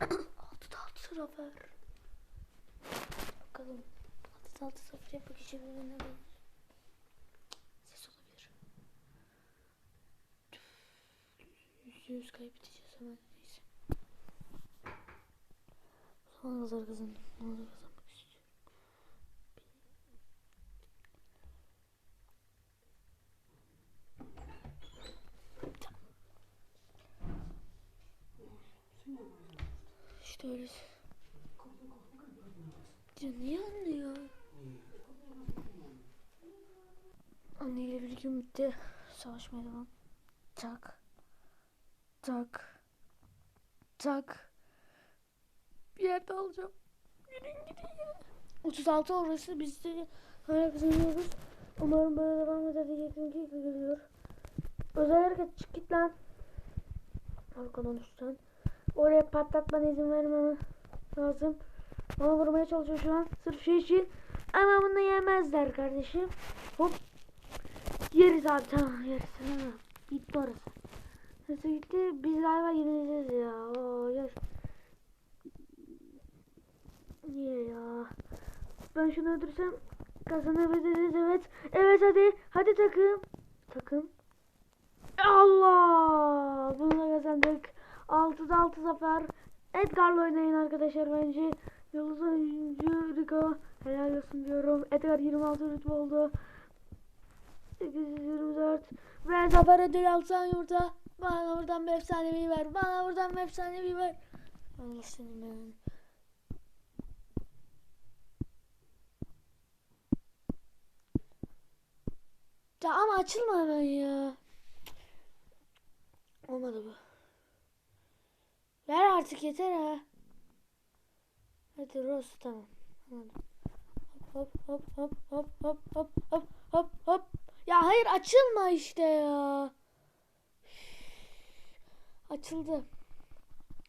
6'da 6 zafer. Bakalım. 6'da 6 zafer yapmak için birbirine şey gelir. Ses olabilir. %100 kaybedeceğiz hemen neyse. O zaman azar kazandım. Azar kazandım. Ya niye anlıyor? Anneyle bir gün bitti. Savaşmaya devam. Tak. Tak. Tak. Bir yerde alacağım. Gidin gidin ya. 36 orası biz de hala kazanıyoruz. Umarım böyle devam eder diyecektim ki geliyor. Özel hareket çık git lan. Arkadan üstten. Oraya patlatmana izin vermeme lazım. Bana vurmaya çalışıyor şu an. Sırf şey için. Ama bunu yemezler kardeşim. Hop. Yeriz abi tamam yeriz. Tamam. Gitti orası. Nasıl gitti? Biz galiba yenileceğiz ya. Oo, gel. Niye ya? Ben şunu öldürsem kazanabiliriz evet. Evet hadi. Hadi takım. Takım. Allah! Bunu da kazandık. 6'da 6 zafer. Edgar'la oynayın arkadaşlar bence. Yıldız oyuncu Rico. Helal olsun diyorum. Edgar 26 rütbe oldu. 824. Ve zafer ödülü alsan yurda. Bana buradan bir efsanevi ver. Bana buradan bir efsanevi ver. Allah seni ben. Ya ama açılma hemen ya. Olmadı bu. Ver artık yeter ha. Hadi Rose tamam. Anladım. Hop hop hop hop hop hop hop hop hop. Ya hayır açılma işte ya. Açıldı.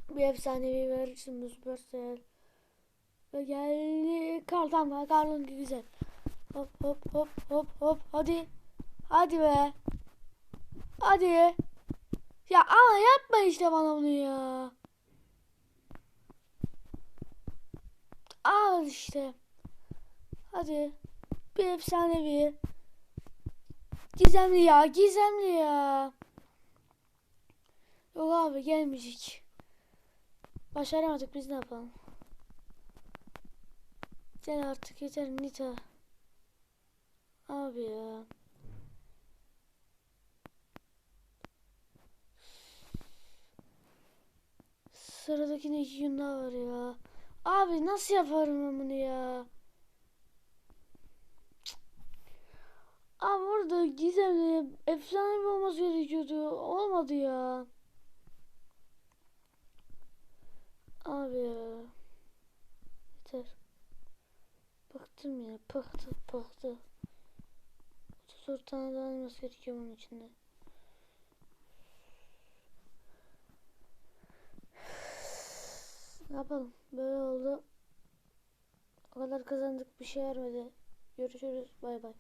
Bir efsanevi ver şimdi Supercell. Ve geldi. Karl tamam Karl'ın güzel. Hop hop hop hop hop hadi. Hadi be. Hadi. Ya ama yapma işte bana bunu ya. Al işte. Hadi. Bir efsanevi. Gizemli ya. Gizemli ya. Yok abi gelmeyecek. Başaramadık biz ne yapalım. Gel artık yeter Nita. Abi ya. Sıradakine iki gün var ya. Abi nasıl yaparım ben bunu ya? Abi orada gizemli efsane bir olması gerekiyordu. Olmadı ya. Abi ya. Yeter. Bıktım ya. Pıhtı pıhtı. 34 tane daha olması gerekiyor bunun içinde. Ne yapalım? Böyle oldu. O kadar kazandık bir şey vermedi. Görüşürüz. Bay bay.